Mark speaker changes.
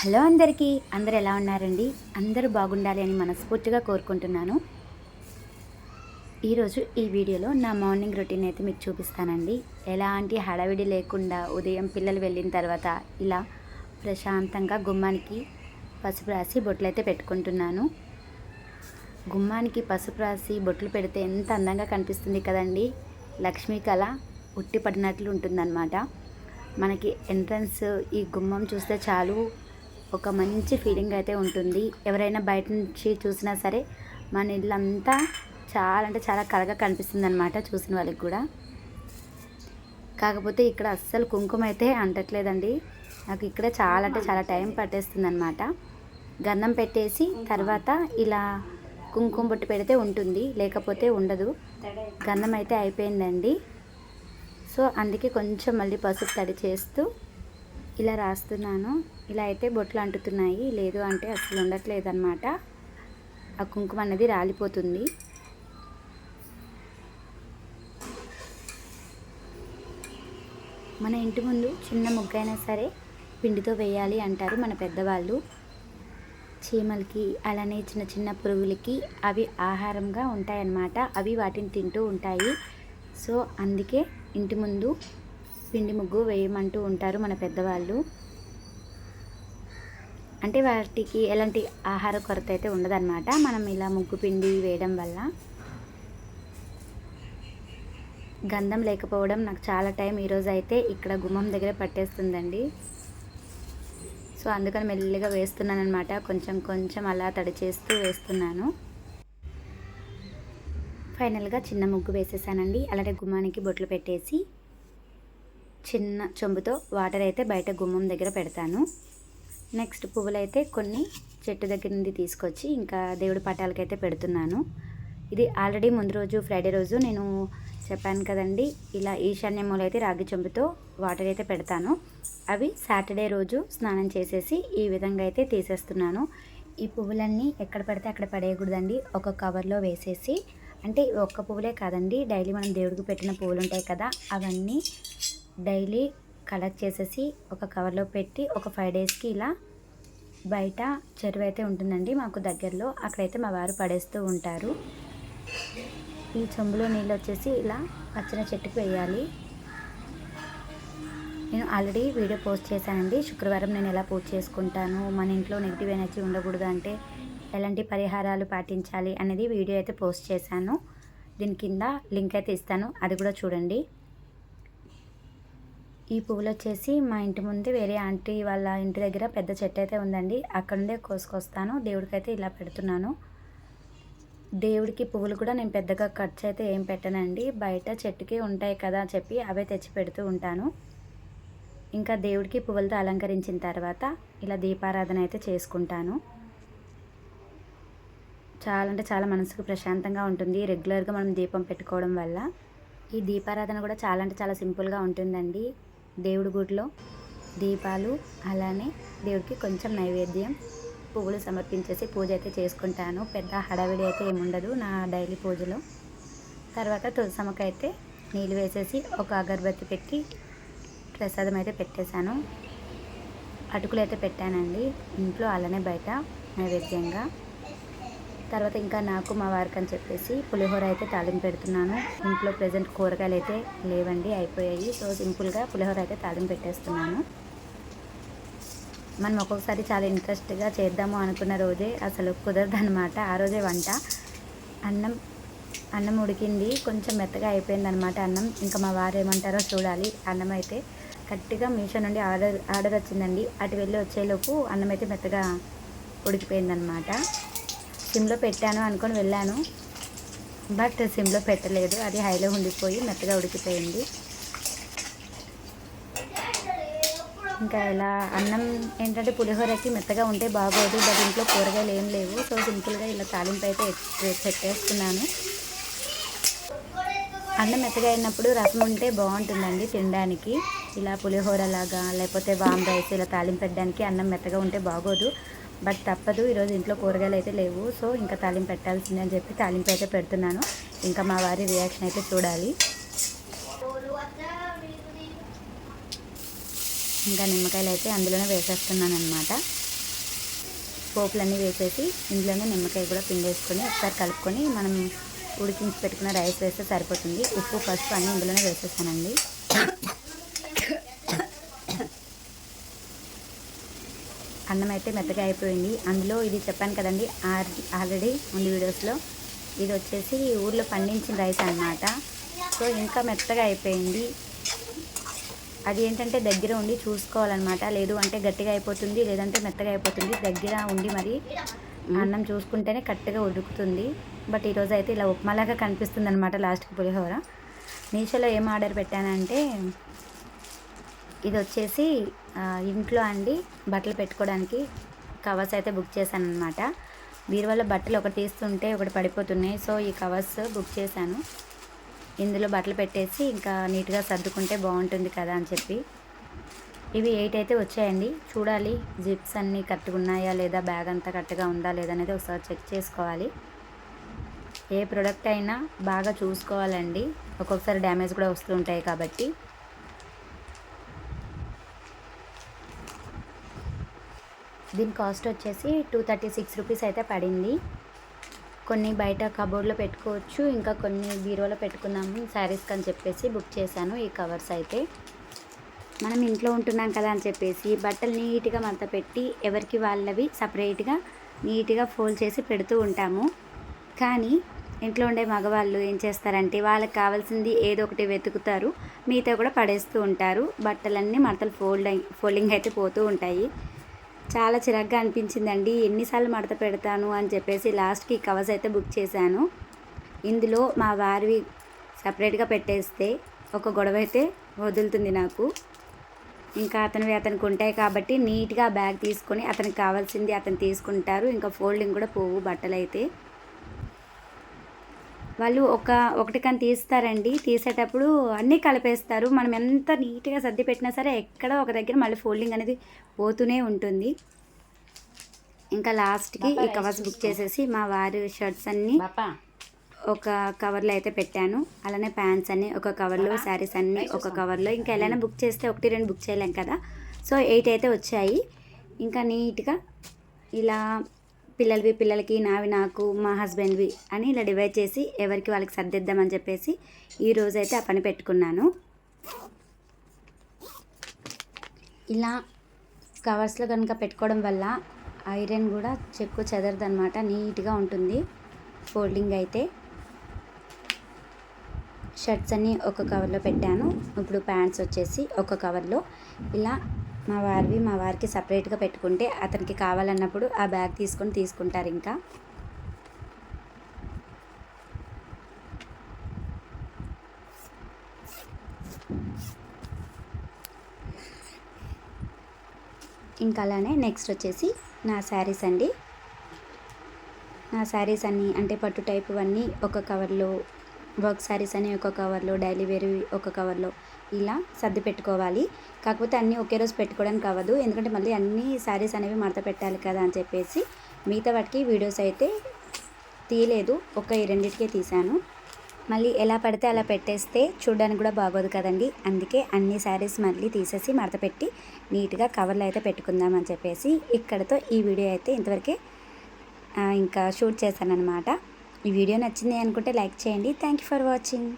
Speaker 1: Hello అందరికీ. అందరు ఎలా ఉన్నారండి? అందరూ బాగుండాలి అని మనస్ఫూర్తిగా కోరుకుంటున్నాను. ఈరోజు ఈ వీడియోలో నా మార్నింగ్ రొటీన్ అయితే మీకు చూపిస్తానండి. ఎలాంటి హడావిడి లేకుండా ఉదయం పిల్లలు వెళ్ళిన తర్వాత ఇలా ప్రశాంతంగా గుమ్మానికి పసుపు రాసి బొట్లు అయితే పెట్టుకుంటున్నాను. గుమ్మానికి పసుపు రాసి బొట్లు పెడితే ఎంత అందంగా కనిపిస్తుంది కదండి. లక్ష్మీ కళ ఉట్టి పడినట్లు ఉంటుందన్నమాట. మనకి ఎంట్రన్స్ ఈ గుమ్మం చూస్తే చాలు ఒక మంచి ఫీలింగ్ అయితే ఉంటుంది. ఎవరైనా బయట నుంచి చూసినా సరే మన ఇల్లంతా చాలా అంటే చాలా కలగా కనిపిస్తుంది అనమాట చూసిన వాళ్ళకి కూడా. కాకపోతే ఇక్కడ అస్సలు కుంకుమ అయితే అంటట్లేదండి. నాకు ఇక్కడ చాలా అంటే చాలా టైం పట్టేస్తుంది అనమాట గంధం పెట్టేసి తర్వాత ఇలా కుంకుమ బొట్టు పెడితే ఉంటుంది. లేకపోతే ఉండదు. గంధం అయితే అయిపోయిందండి. సో అందుకే కొంచెం మళ్ళీ పసుపు తడి చేస్తూ ఇలా రాస్తున్నాను. ఇలా అయితే బొట్లు అంటుతున్నాయి. లేదు అంటే అసలు ఉండట్లేదు అనమాట ఆ కుంకుమ అనేది రాలిపోతుంది. మన ఇంటి ముందు చిన్న ముగ్గైనా సరే పిండితో వేయాలి అంటారు మన పెద్దవాళ్ళు. చీమలకి అలానే చిన్న చిన్న పురుగులకి అవి ఆహారంగా ఉంటాయన్నమాట. అవి వాటిని తింటూ ఉంటాయి. సో అందుకే ఇంటి ముందు పిండి ముగ్గు వేయమంటూ ఉంటారు మన పెద్దవాళ్ళు. అంటే వాటికి ఎలాంటి ఆహార కొరత అయితే ఉండదన్నమాట. మనం ఇలా ముగ్గు పిండి వేయడం వల్ల గంధం లేకపోవడం నాకు చాలా టైం ఈరోజు అయితే ఇక్కడ గుమ్మం దగ్గర పట్టేస్తుందండి. సో అందుకని మెల్లిగా వేస్తున్నాను అనమాట కొంచెం కొంచెం అలా తడి చేస్తూ వేస్తున్నాను. ఫైనల్గా చిన్న ముగ్గు వేసేసానండి. అలాగే గుమ్మానికి బొట్లు పెట్టేసి చిన్న చెంబుతో వాటర్ అయితే బయట గుమ్మం దగ్గర పెడతాను. నెక్స్ట్ పువ్వులు అయితే కొన్ని చెట్టు దగ్గర నుండి తీసుకొచ్చి ఇంకా దేవుడి పటాలకైతే పెడుతున్నాను. ఇది ఆల్రెడీ ముందు రోజు ఫ్రైడే రోజు నేను చెప్పాను కదండి ఇలా ఈశాన్యములు అయితే రాగి చెంబుతో వాటర్ అయితే పెడతాను. అవి సాటర్డే రోజు స్నానం చేసేసి ఈ విధంగా అయితే తీసేస్తున్నాను. ఈ పువ్వులన్నీ ఎక్కడ పడితే అక్కడ పడేయకూడదండి ఒక కవర్లో వేసేసి. అంటే ఒక్క పువ్వులే కాదండి డైలీ మనం దేవుడికి పెట్టిన పువ్వులు ఉంటాయి కదా అవన్నీ డైలీ కలెక్ట్ చేసేసి ఒక కవర్లో పెట్టి ఒక ఫైవ్ డేస్కి ఇలా బయట చెరువు అయితే ఉంటుందండి మాకు దగ్గరలో. అక్కడైతే మా వారు పడేస్తూ ఉంటారు. ఈ చెంబులో నీళ్ళు వచ్చేసి ఇలా పచ్చని చెట్టుకు వేయాలి. నేను ఆల్రెడీ వీడియో పోస్ట్ చేశానండి. శుక్రవారం నేను ఎలా పూజ చేసుకుంటాను మన ఇంట్లో నెగిటివ్ ఎనర్జీ ఉండకూడదు అంటే ఎలాంటి పరిహారాలు పాటించాలి అనేది వీడియో అయితే పోస్ట్ చేశాను. దీని కింద లింక్ అయితే ఇస్తాను. అది కూడా చూడండి. ఈ పువ్వులు వచ్చేసి మా ఇంటి ముందు వేరే ఆంటీ వాళ్ళ ఇంటి దగ్గర పెద్ద చెట్టు అయితే ఉందండి. అక్కడ నుండే కోసుకొస్తాను. దేవుడికైతే ఇలా పెడుతున్నాను. దేవుడికి పువ్వులు కూడా నేను పెద్దగా ఖర్చు అయితే ఏం పెట్టనండి. బయట చెట్టుకి ఉంటాయి కదా చెప్పి అవే తెచ్చి పెడుతూ ఉంటాను. ఇంకా దేవుడికి పువ్వులతో అలంకరించిన తర్వాత ఇలా దీపారాధన అయితే చేసుకుంటాను. చాలా అంటే చాలా మనసుకు ప్రశాంతంగా ఉంటుంది. రెగ్యులర్గా మనం దీపం పెట్టుకోవడం వల్ల. ఈ దీపారాధన కూడా చాలా అంటే చాలా సింపుల్గా ఉంటుందండి. దేవుడి గుడిలో దీపాలు అలానే దేవుడికి కొంచెం నైవేద్యం పువ్వులు సమర్పించేసి పూజ అయితే చేసుకుంటాను. పెద్ద హడావిడి అయితే ఏముండదు నా డైలీ పూజలో. తర్వాత తులసమ్మకి అయితే నీళ్ళు వేసేసి ఒక అగరబత్తి పెట్టి ప్రసాదం అయితే పెట్టేశాను. అటుకులు అయితే పెట్టానండి. ఇంట్లో అలానే బయట నైవేద్యంగా. తర్వాత ఇంకా నాకు మా వారికి అని చెప్పేసి పులిహోర అయితే తాలింపు పెడుతున్నాను. ఇంట్లో ప్రజెంట్ కూరగాయలు అయితే లేవండి అయిపోయాయి. సో సింపుల్గా పులిహోర అయితే తాలింపు పెట్టేస్తున్నాను. మనం ఒక్కొక్కసారి చాలా ఇంట్రెస్ట్గా చేద్దాము అనుకున్న రోజే అసలు కుదరదు అనమాట ఆ రోజే వంట. అన్నం అన్నం ఉడికింది కొంచెం మెత్తగా అయిపోయింది అనమాట అన్నం. ఇంకా మా వారు ఏమంటారో చూడాలి. అన్నం అయితే గట్టిగా మీషో నుండి ఆర్డర్ ఆర్డర్ వచ్చిందండి. అటు వెళ్ళి వచ్చేలోపు అన్నం అయితే మెత్తగా ఉడికిపోయిందనమాట సిమ్లో పెట్టాను అనుకొని వెళ్ళాను. బట్ సిమ్లో పెట్టలేదు. అది హైలో ఉండిపోయి మెత్తగా ఉడికిపోయింది. ఇంకా ఇలా అన్నం ఏంటంటే పులిహోరకి మెత్తగా ఉంటే బాగోదు. బట్ ఇంట్లో కూరగాయలు ఏం లేవు. సో సింపుల్గా ఇలా తాలింపు అయితే పెట్టేస్తున్నాను. అన్నం మెత్తగా అయినప్పుడు రసం ఉంటే బాగుంటుందండి తినడానికి. ఇలా పులిహోర లాగా లేకపోతే వామ్ రైస్ ఇలా తాలింపు పెట్టడానికి అన్నం మెత్తగా ఉంటే బాగోదు. బట్ తప్పదు ఈరోజు ఇంట్లో కూరగాయలు అయితే లేవు. సో ఇంకా తాలింపు పెట్టాల్సిందే అని చెప్పి తాలింపు అయితే పెడుతున్నాను. ఇంకా మా వారి రియాక్షన్ అయితే చూడాలి. ఇంకా నిమ్మకాయలు అయితే అందులోనే వేసేస్తున్నాను అనమాట పోపులన్నీ వేసేసి ఇందులోనే నిమ్మకాయ కూడా పిండేసుకొని ఒకసారి కలుపుకొని మనం ఉడికించి పెట్టుకున్న రైస్ వేస్తే సరిపోతుంది. ఉప్పు పసుపు అన్నీ ఇందులోనే వేసేస్తానండి అన్నం అయితే మెత్తగా అయిపోయింది. అందులో ఇది చెప్పాను కదండి ఆల్రెడీ ఉంది వీడియోస్లో. ఇది వచ్చేసి ఊర్లో పండించిన రైస్ అన్నమాట. సో ఇంకా మెత్తగా అయిపోయింది. అది ఏంటంటే దగ్గర ఉండి చూసుకోవాలన్నమాట. లేదు అంటే గట్టిగా అయిపోతుంది లేదంటే మెత్తగా అయిపోతుంది. దగ్గర ఉండి మరి అన్నం చూసుకుంటేనే కరెక్ట్గా ఉడుకుతుంది. బట్ ఈరోజు అయితే ఇలా ఉప్మాలాగా కనిపిస్తుంది అనమాట లాస్ట్కి పులిహోర. మీషోలో ఏం ఆర్డర్ పెట్టానంటే ఇది వచ్చేసి ఇంట్లో అండి బట్టలు పెట్టుకోవడానికి కవర్స్ అయితే బుక్ చేశాను అనమాట బీరువాలో బట్టలు ఒకటి తీస్తుంటే ఒకటి పడిపోతున్నాయి. సో ఈ కవర్స్ బుక్ చేశాను. ఇందులో బట్టలు పెట్టేసి ఇంకా నీట్గా సర్దుకుంటే బాగుంటుంది కదా అని చెప్పి. ఇవి ఎయిట్ అయితే వచ్చాయండి. చూడాలి జిప్స్ అన్నీ కరెక్ట్గా ఉన్నాయా లేదా బ్యాగ్ అంతా కరెక్ట్గా ఉందా లేదా అనేది ఒకసారి చెక్ చేసుకోవాలి. ఏ ప్రోడక్ట్ అయినా బాగా చూసుకోవాలండి. ఒక్కొక్కసారి డ్యామేజ్ కూడా వస్తూ ఉంటాయి కాబట్టి. దీని కాస్ట్ వచ్చేసి టూ థర్టీ సిక్స్ రూపీస్ అయితే పడింది. కొన్ని బయట కబోర్డ్లో పెట్టుకోవచ్చు ఇంకా కొన్ని బీరోలో పెట్టుకుందాము శారీస్కి అని చెప్పేసి బుక్ చేశాను ఈ కవర్స్ అయితే. మనం ఇంట్లో ఉంటున్నాం కదా అని చెప్పేసి బట్టలు నీట్గా మడత పెట్టి ఎవరికి వాళ్ళవి సపరేట్గా నీట్గా ఫోల్డ్ చేసి పెడుతూ ఉంటాము. కానీ ఇంట్లో ఉండే మగవాళ్ళు ఏం చేస్తారంటే వాళ్ళకి కావాల్సింది ఏదో ఒకటి వెతుకుతారు మిగతా కూడా పడేస్తూ ఉంటారు. బట్టలన్నీ మడతలు ఫోల్డ్ ఫోల్డింగ్ అయితే పోతూ ఉంటాయి. చాలా చిరాగ్గా అనిపించిందండి. ఎన్నిసార్లు మడత పెడతాను అని చెప్పేసి లాస్ట్కి కవర్స్ అయితే బుక్ చేశాను. ఇందులో మా వారివి సపరేట్గా పెట్టేస్తే ఒక గొడవ అయితే వదులుతుంది నాకు. ఇంకా అతనివి అతనికి ఉంటాయి కాబట్టి నీట్గా బ్యాగ్ తీసుకొని అతనికి కావాల్సింది అతను తీసుకుంటారు. ఇంకా ఫోల్డింగ్ కూడా పోవు బట్టలు అయితే వాళ్ళు ఒక ఒకటి కానీ తీస్తారండి. తీసేటప్పుడు అన్నీ కలిపేస్తారు. మనం ఎంత నీట్గా సర్ది పెట్టినా సరే ఎక్కడ ఒక దగ్గర మళ్ళీ ఫోల్డింగ్ అనేది పోతూనే ఉంటుంది. ఇంకా లాస్ట్కి ఈ కవర్స్ బుక్ చేసేసి మా వారి షర్ట్స్ అన్నీ ఒక కవర్లో అయితే పెట్టాను. అలానే ప్యాంట్స్ అన్ని ఒక కవర్లో శారీస్ అన్ని ఒక కవర్లో. ఇంకా ఎలా బుక్ చేస్తే ఒకటి రెండు బుక్ చేయలేం కదా. సో ఎయిట్ అయితే వచ్చాయి. ఇంకా నీట్గా ఇలా పిల్లలవి పిల్లలకి నావి నాకు మా హస్బెండ్వి అని ఇలా డివైడ్ చేసి ఎవరికి వాళ్ళకి సర్దిద్దామని చెప్పేసి ఈ అయితే ఆ పని పెట్టుకున్నాను. ఇలా కవర్స్లో కనుక పెట్టుకోవడం వల్ల ఐరన్ కూడా చెక్కు చెదరదనమాట నీట్గా ఉంటుంది. ఫోల్డింగ్ అయితే షర్ట్స్ అన్నీ ఒక కవర్లో పెట్టాను. ఇప్పుడు ప్యాంట్స్ వచ్చేసి ఒక కవర్లో. ఇలా మా వారివి మా వారికి సపరేట్గా పెట్టుకుంటే అతనికి కావాలన్నప్పుడు ఆ బ్యాగ్ తీసుకొని తీసుకుంటారు ఇంకా. ఇంకా అలానే నెక్స్ట్ వచ్చేసి నా శారీస్ అండి. నా శారీస్ అన్నీ అంటే పట్టు టైప్ అన్నీ ఒక కవర్లో వర్క్ శారీస్ అని ఒక కవర్లో డైలీ వేర్ ఒక కవర్లో ఇలా సర్ది పెట్టుకోవాలి. కాకపోతే అన్నీ ఒకే రోజు పెట్టుకోవడానికి అవ్వదు. ఎందుకంటే మళ్ళీ అన్ని శారీస్ అనేవి మడత పెట్టాలి కదా అని చెప్పేసి మిగతా వాటికి వీడియోస్ అయితే తీయలేదు. ఒక ఈ రెండింటికే తీశాను. మళ్ళీ ఎలా పడితే అలా పెట్టేస్తే చూడడానికి కూడా బాగోదు కదండి. అందుకే అన్ని శారీస్ మళ్ళీ తీసేసి మడత పెట్టి నీట్గా కవర్లో అయితే పెట్టుకుందామని చెప్పేసి ఇక్కడతో ఈ వీడియో అయితే ఇంతవరకే ఇంకా షూట్ చేశాను అనమాట ఈ వీడియో నచ్చింది అనుకుంటే లైక్ చేయండి. Thank you for watching